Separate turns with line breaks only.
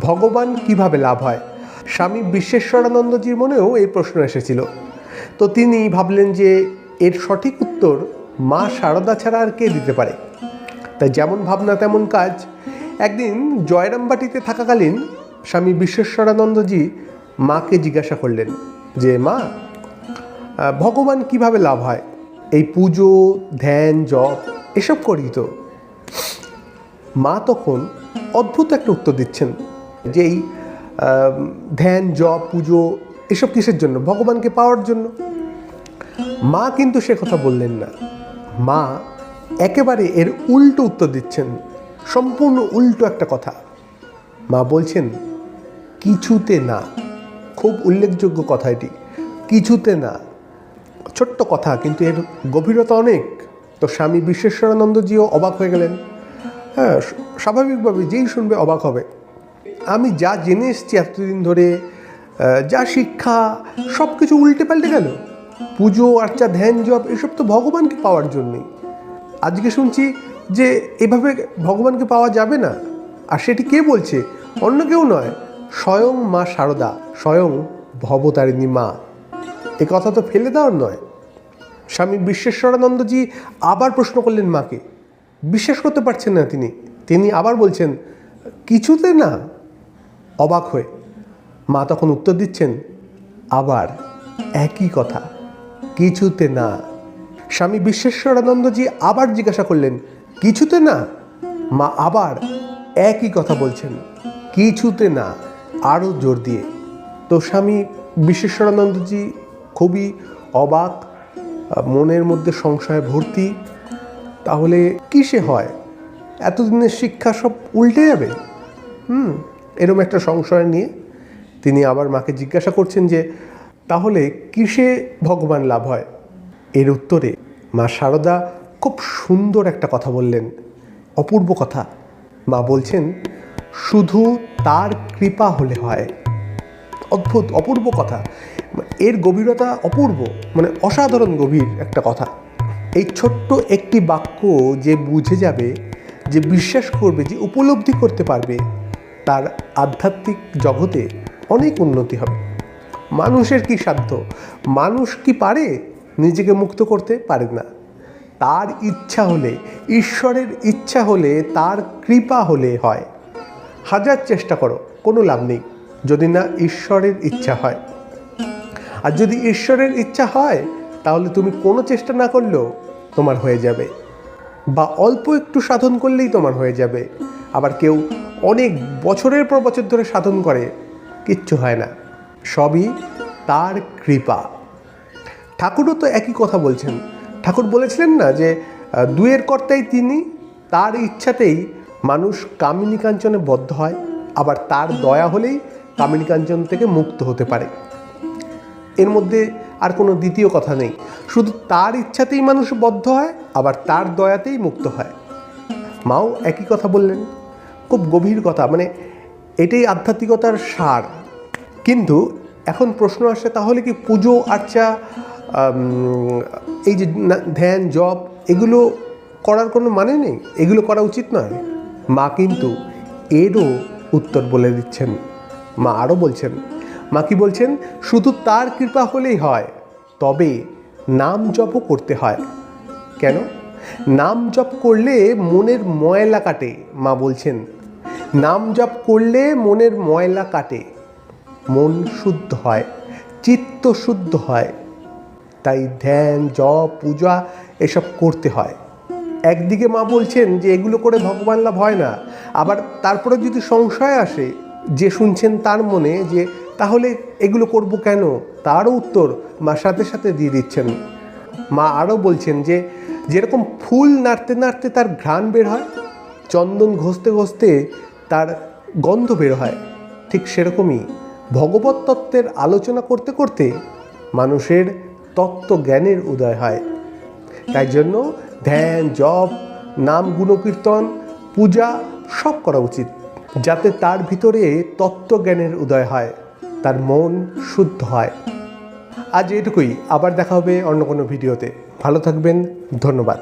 ভগবান কীভাবে লাভ হয়? স্বামী বিশ্বেশ্বরানন্দজির মনেও এই প্রশ্ন এসেছিল। তো তিনি ভাবলেন যে এর সঠিক উত্তর মা শারদা ছাড়া আর কে দিতে পারে? তাই যেমন ভাবনা তেমন কাজ। একদিন জয়রামবাটিতে থাকাকালীন স্বামী বিশ্বেশ্বরানন্দজি মাকে জিজ্ঞাসা করলেন যে, মা ভগবান কীভাবে লাভ হয়? এই পুজো, ধ্যান, জপ, এসব করি তো? মা তখন অদ্ভুত একটা উত্তর দিচ্ছেন। যে এই আহ, ধ্যান জপ পুজো এসব কিসের জন্য? ভগবানকে পাওয়ার জন্য। মা কিন্তু সে কথা বললেন না। মা একেবারে এর উল্টো উত্তর দিচ্ছেন। সম্পূর্ণ উল্টো একটা কথা। মা বলছেন কিছুতে না। খুব উল্লেখযোগ্য কথা এটি। কিছুতে না। ছোট্ট কথা কিন্তু এর গভীরতা অনেক। তো স্বামী বিশ্বেশ্বরানন্দজিও অবাক হয়ে গেলেন। হ্যাঁ স্বাভাবিকভাবে যেই শুনবে অবাক হবে। আমি যা জেনে এসেছি এতদিন ধরে যা শিক্ষা সব কিছু উল্টে পাল্টে গেল। পুজো, আর্চা, ধ্যান, জপ, এসব তো ভগবানকে পাওয়ার জন্যই আজকে শুনছি যে এভাবে ভগবানকে পাওয়া যাবে না। আর সেটি কে বলছে? অন্য কেউ নয়, স্বয়ং মা শারদা স্বয়ং ভবতারিণী মা। এ কথা তো ফেলে দেওয়ার নয়। স্বামী বিশ্বেশ্বরানন্দজি আবার প্রশ্ন করলেন মাকে। বিশ্বাস করতে পারছেন না তিনি। তিনি আবার বলছেন, কিছুতে না অবাক হয়ে। মা তখন উত্তর দিচ্ছেন, আবার একই কথা। কিছুতে না। স্বামী বিশ্বেশ্বরানন্দজি আবার জিজ্ঞাসা করলেন, কিছুতে না? মা আবার একই কথা বলছেন, কিছুতে না আরও জোর দিয়ে। তো স্বামী বিশ্বেশ্বরানন্দজি খুবই অবাক, মনের মধ্যে সংশয় ভর্তি, তাহলে কিসে হয়? এতদিনের শিক্ষা সব উল্টে যাবে? হুম এরকম একটা সংশয় নিয়ে তিনি আবার মাকে জিজ্ঞাসা করছেন যে, তাহলে কিসে ভগবান লাভ হয়? এর উত্তরে মা শারদা খুব সুন্দর একটা কথা বললেন, অপূর্ব কথা। মা বলছেন, শুধু তার কৃপা হলে হয়। অদ্ভুত, অপূর্ব কথা। এর গভীরতা অপূর্ব মানে অসাধারণ গভীর একটা কথা। এই ছোট্ট একটি বাক্য যে বুঝে যাবে, যে বিশ্বাস করবে, যে উপলব্ধি করতে পারবে তার আধ্যাত্মিক জগতে অনেক উন্নতি হবে। মানুষের কি সাধ্য? মানুষ কি পারে নিজেকে মুক্ত করতে? পারে না। তার ইচ্ছা হলে, ঈশ্বরের ইচ্ছা হলে, তার কৃপা হলে হয়। হাজার চেষ্টা করো, কোনো লাভ নেই, যদি না ঈশ্বরের ইচ্ছা হয়। আর যদি ঈশ্বরের ইচ্ছা হয়, তাহলে তুমি কোনো চেষ্টা না করলেও তোমার হয়ে যাবে। বা অল্প একটু সাধন করলেই তোমার হয়ে যাবে। আবার কেউ অনেক বছরের পর বছর ধরে সাধন করে, কিচ্ছু হয় না। সবই তার কৃপা। ঠাকুরও তো একই কথা বলছেন। ঠাকুর বলেছিলেন না যে দুয়ের কর্তাই তিনি, তার ইচ্ছাতেই মানুষ কামিনী কাঞ্চনে বদ্ধ হয়, আবার তার দয়া হলেই কামিনী কাঞ্চন থেকে মুক্ত হতে পারে। এর মধ্যে আর কোনো দ্বিতীয় কথা নেই। শুধু তার ইচ্ছাতেই মানুষ বদ্ধ হয়, আবার তার দয়াতেই মুক্ত হয়। মাও একই কথা বললেন। খুব গভীর কথা মানে এটাই আধ্যাত্মিকতার সার। কিন্তু এখন প্রশ্ন আসে, তাহলে কি পুজো, আর্চা এই যে ধ্যান, জপ, এগুলো করার কোনো মানে নেই? এগুলো করা উচিত নয়? মা কিন্তু এরও উত্তর বলে দিচ্ছেন। মা আরও বলছেন, মা কি বলছেন? শুধু তার কৃপা হলেই হয়, তবে নাম জপও করতে হয়। কেন? নাম জপ করলে মনের ময়লা কাটে, মা বলছেন। নাম জপ করলে মনের ময়লা কাটে। মন শুদ্ধ হয়, চিত্ত শুদ্ধ হয়। তাই ধ্যান, জপ, পূজা এসব করতে হয়। একদিকে মা বলছেন যে এগুলো করে ভগবান লাভ হয় না। আবার তারপরে যদি সংশয় আসে, যে শুনছেন তার মনে যে, তাহলে এগুলো করব কেন? তারও উত্তর মা সাথে সাথে দিয়ে দিচ্ছেন। মা আরও বলছেন যে, যেরকম ফুল নাড়তে নাড়তে তার ঘ্রাণ বের হয়, চন্দন ঘষতে ঘষতে তার গন্ধ বের হয়। ঠিক সেরকমই ভগবত তত্ত্বের আলোচনা করতে করতে মানুষের তত্ত্ব জ্ঞানের উদয় হয়। তাই জন্য ধ্যান, জপ, নাম, গুণকীর্তন, পূজা সব করা উচিত, যাতে তার ভিতরে তত্ত্বজ্ঞানের উদয় হয়, তার মন শুদ্ধ হয়। আজ এটুকুই। আবার দেখা হবে অন্য কোনো ভিডিওতে। ভালো থাকবেন। ধন্যবাদ।